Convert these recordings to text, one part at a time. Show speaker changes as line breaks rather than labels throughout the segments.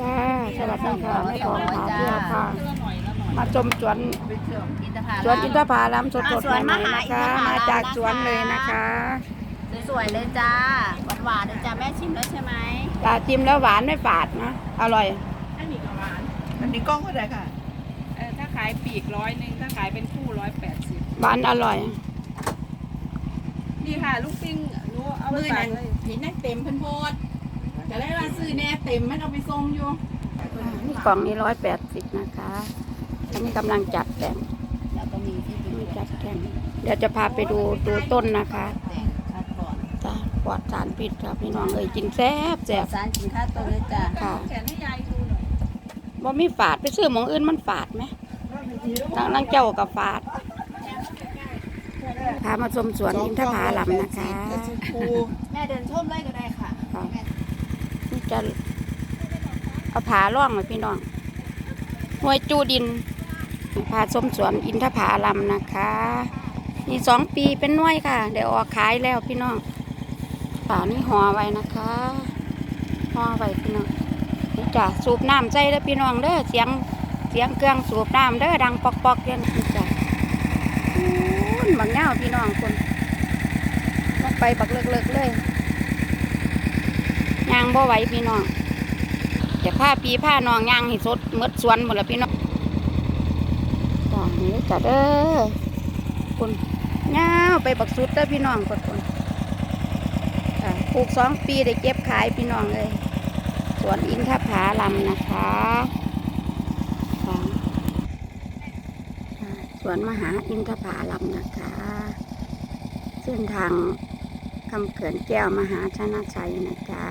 จ้าสวัสดีค่ะแม่ทองพาเที่ยวค่ะ มาชมสวน
อินทผ
สวนอินท
ลัม
ผลัมสดๆใหม่ๆนะคะ มาจากสวนเลยนะคะ
สวยๆเลยจ้าหวานๆเลยจ้าแม่ชิมแล้วใช่ไหม
ตาจิ้มแล้วหวานไม่ฝาดนะ อร่อย
อันนี้ก็หวาน
อันนี้กล้องเท่าไหร่ค่ะ
เออถ้าขายปีกร้อยหนึ่งถ้าขายเป็นคู่ร้อยแปดสิบ
หวานอร่อย
นี่ค่ะลูกปิ้งหนูเอาไป
มือ
ฝา
นั้
ก
น
เลย
เห็นนั่นเต็มเพิ่นโพด จะได้ว่าซื้อแน่เต็มมันเอาไปส่งอยู่
นี่กล่องนี้ร้อยแปดสิบนะคะ อันนี้กำลังจัดแต่ง
แล้วก็มีที่ดิน
จัดแต่งเดี๋ยวจะพาไปดูดูต้นนะคะ
แต่งคัดก่อน
จ้าปลอดสารพิษครับพี่น้องเอ้ยกินแซ่บแซ่บ
สารกินข้าวต้นเลยจ้า
ค่ะ
แขนให้ยายดูหน่อย
บ่มีฝาดไปซื้อหมองอื่นมันฝาดไหมนางนางเจ้ากับฝาดพามาชมสวนอินทผลัมนะคะ
แม่เดินชมเลยก็ได้ค่ะ
ค่ะนี่ จะเอาผาล่องไว้พี่น้องห้วยจูดินพาชมสวนอินทผาลัมนะคะนี่สองปีเป็นน้วยค่ะเดี๋ยวออกขายแล้วพี่น้องฝานี่ห่อไว้นะคะห่อไว้พี่น้องนี่จ้ะสูบน้ำใจเด้อพี่น้องเด้อเสียงเสียงเครื่องสูบน้ำเด้อดังปอกปอกๆเด้อนี่จ้ะอู้นบางเงาพี่น้องคนลงไปบักเลิกเลยยาง บ่ไหวพี่น้องจะผ้าปีผ้าน้องยางให้สดมดสวนหมดแล้วพี่น้องจ้ะนี่จ้ะเด้อคนเงาไปบักสุดเด้อพี่น้องคนคนจ้ะปลูกสองปีได้เก็บขายพี่น้องเลยสวนอินทผาลัมนะคะสวนมหาอินทผาลัมนะคะ เส้นทาง คำเขื่อนแก้วมหาชนะชัยนะจ๊ะ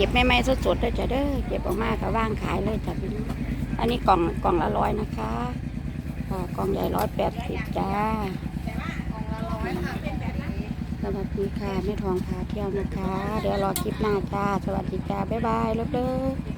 เก็บไม่ไม่สดๆเลยจ้ะเด้อเก็บออกมาก็ว่างขายเลยจ้ะพี่น้องอันนี้กล่องกล่องละร้อยนะคะค่ะกล่องใหญ่ร้อยแปดสิบจ้าสวัสดีค่ะแม่ทองพาเที่ยวนะคะ เดี๋ยวรอคลิปหน้าจ้า สวัสดีจ้า บ๊ายบายเลิฟเลิฟ